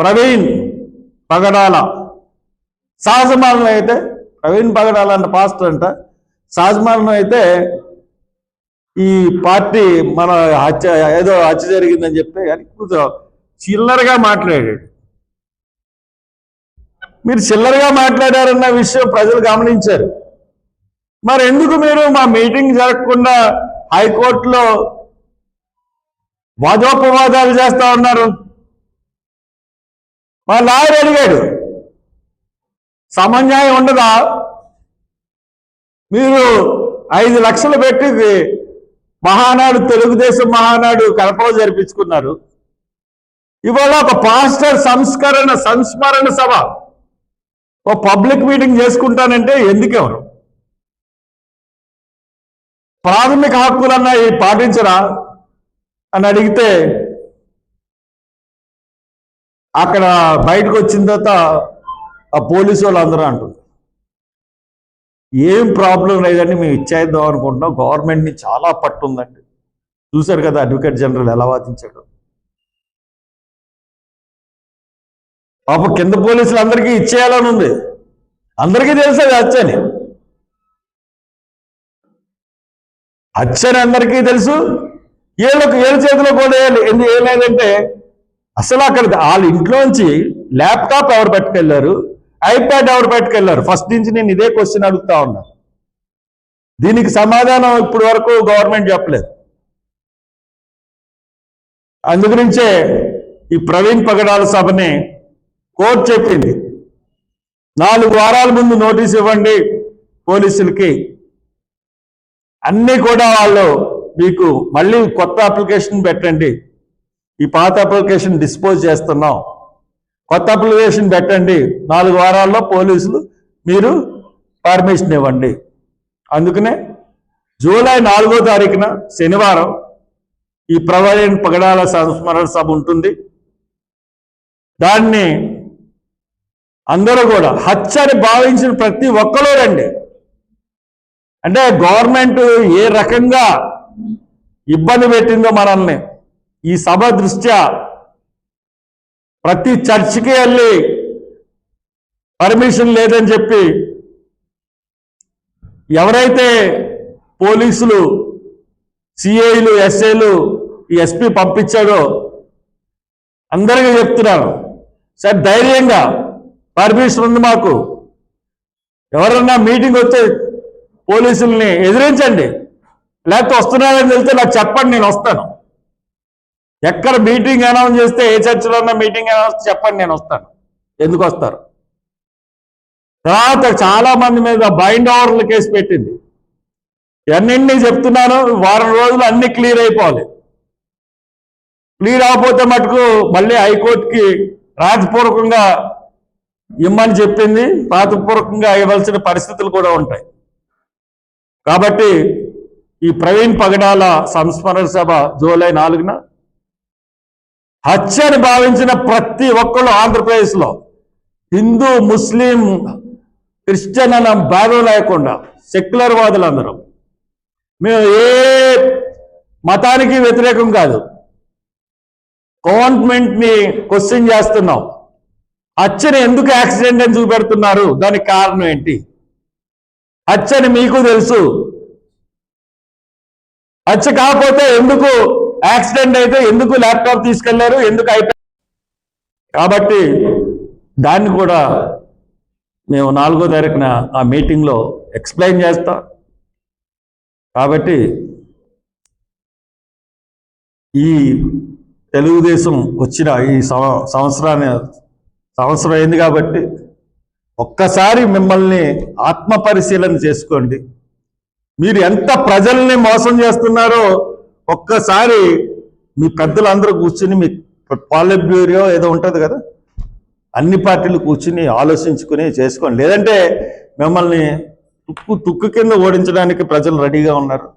ప్రవీణ్ పగడాల. సహజమానం అయితే ప్రవీణ్ పగడాల అంటే పాస్టర్ అంట. సహజమానం అయితే ఈ పార్టీ మన హత్య ఏదో హత్య జరిగిందని చెప్పి కానీ కొంచెం చిల్లరగా మాట్లాడాడు. మీరు చిల్లరగా మాట్లాడారన్న విషయం ప్రజలు గమనించారు. మరి ఎందుకు మీరు మా మీటింగ్ జరగకుండా హైకోర్టులో వాదోపవాదాలు చేస్తా ఉన్నారు? మా లాయర్ అడిగాడు సమన్యాయం ఉండదా? మీరు ఐదు లక్షలు పెట్టి మహానాడు తెలుగుదేశం మహానాడు కడపలో జరిపించుకున్నారు. ఇవాళ ఒక పాస్టర్ సంస్కరణ సంస్మరణ సభ. ఓ పబ్లిక్ మీటింగ్ చేసుకుంటానంటే ఎందుకెవరు? ప్రాథమిక హక్కులన్నా పాటించరా? అని అడిగితే అక్కడ బయటకు వచ్చిన తర్వాత ఆ పోలీసు వాళ్ళు అందరూ అంటారు ఏం ప్రాబ్లం లేదండి మేము ఇచ్చేద్దాం అనుకుంటున్నాం. గవర్నమెంట్ని చాలా పట్టు ఉందండి చూశారు కదా అడ్వకేట్ జనరల్ ఎలా వాదించాడు. పాప కింద పోలీసులు అందరికీ ఇచ్చేయాలని ఉంది. అందరికీ తెలుసు అది అచ్చని అచ్చని అందరికీ తెలుసు. ఏళ్ళకు ఏళ్ళ చేతిలో కూడా ఏ- ఏం లేదంటే అసలు అక్కడ వాళ్ళ ఇంట్లోంచి ల్యాప్టాప్ ఎవరు పట్టుకెళ్ళారు? ఐప్యాడ్ ఎవరు పట్టుకెళ్ళారు? ఫస్ట్ నుంచి నేను ఇదే క్వశ్చన్ అడుగుతా ఉన్నా. దీనికి సమాధానం ఇప్పటి వరకు గవర్నమెంట్ చెప్పలేదు. అందుగురించే ఈ ప్రవీణ్ పగడాల సభని కోర్టు చెప్పింది. నాలుగు వారాల ముందు నోటీస్ ఇవ్వండి పోలీసులకి. అన్నీ కూడా వాళ్ళు మీకు మళ్ళీ కొత్త అప్లికేషన్ పెట్టండి. ఈ పాత అప్లికేషన్ డిస్పోజ్ చేస్తున్నాం. కొత్త అప్లికేషన్ పెట్టండి. నాలుగు వారాల్లో పోలీసులు మీరు పర్మిషన్ ఇవ్వండి. అందుకనే జూలై నాలుగో తారీఖున శనివారం ఈ ప్రవీణ్ పగడాల సంస్మరణ సభ ఉంటుంది. దాన్ని అందరూ కూడా హత్యని భావించిన ప్రతి ఒక్కరూ రండి. అంటే గవర్నమెంట్ ఏ రకంగా ఇబ్బంది పెట్టిందో మనల్ని ఈ సభ దృష్ట్యా ప్రతి చర్చికి వెళ్ళి పర్మిషన్ లేదని చెప్పి ఎవరైతే పోలీసులు సిఐలు ఎస్ఐలు ఈ ఎస్పీ పంపించాడో అందరికీ చెప్తున్నాను సార్ ధైర్యంగా పర్మిషన్ ఉంది మాకు. ఎవరన్నా మీటింగ్ వచ్చే పోలీసుల్ని ఎదిరించండి. లేకపోతే వస్తున్నారని తెలిస్తే నాకు చెప్పండి నేను వస్తాను. ఎక్కడ మీటింగ్ అనౌన్స్ చేస్తే ఏ చర్చలో ఉన్న మీటింగ్ అనౌన్స్ చెప్పండి నేను వస్తాను. ఎందుకు వస్తారు? తర్వాత చాలా మంది మీద బైండ్ ఓవర్ల కేసు పెట్టింది. ఎన్నింటినీ చెప్తున్నాను వారం రోజులు అన్ని క్లియర్ అయిపోవాలి. క్లియర్ అవకపోతే మటుకు మళ్ళీ హైకోర్టుకి రాతపూర్వకంగా ఇమ్మని చెప్పింది రాతపూర్వకంగా ఇవ్వాల్సిన పరిస్థితులు కూడా ఉంటాయి. కాబట్టి ఈ ప్రవీణ్ పగడాల సంస్మరణ సభ జూలై నాలుగున హత్యని భావించిన ప్రతి ఒక్కళ్ళు ఆంధ్రప్రదేశ్లో హిందూ ముస్లిం క్రిస్టియన్ అన్న భేదం లేకుండా సెక్యులర్ వాదులు అందరూ మేము ఏ మతానికి వ్యతిరేకం కాదు. గవర్నమెంట్ని క్వశ్చన్ చేస్తున్నాం. హత్యని ఎందుకు యాక్సిడెంట్ అని చూపెడుతున్నారు? దానికి కారణం ఏంటి? హత్యని మీకు తెలుసు. హత్య కాకపోతే ఎందుకు యాక్సిడెంట్ అయితే ఎందుకు ల్యాప్టాప్ తీసుకెళ్ళారు? ఎందుకు అయిపోయి కాబట్టి దాన్ని కూడా మేము నాలుగో తారీఖున ఆ మీటింగ్లో ఎక్స్ప్లెయిన్ చేస్తాం. కాబట్టి ఈ తెలుగుదేశం వచ్చిన ఈ సంవ- సంవత్సరాన్ని సంవత్సరం అయింది కాబట్టి ఒక్కసారి మిమ్మల్ని ఆత్మ పరిశీలన చేసుకోండి. మీరు ఎంత ప్రజల్ని మోసం చేస్తున్నారో ఒక్కసారి మీ పెద్దలందరూ కూర్చుని మీ పాలిట్ బ్యూరో ఏదో ఉంటుంది కదా? అన్ని పార్టీలు కూర్చుని ఆలోచించుకుని చేసుకోండి. లేదంటే మిమ్మల్ని తుక్కు తుక్కు కింద ఓడించడానికి ప్రజలు రెడీగా ఉన్నారు.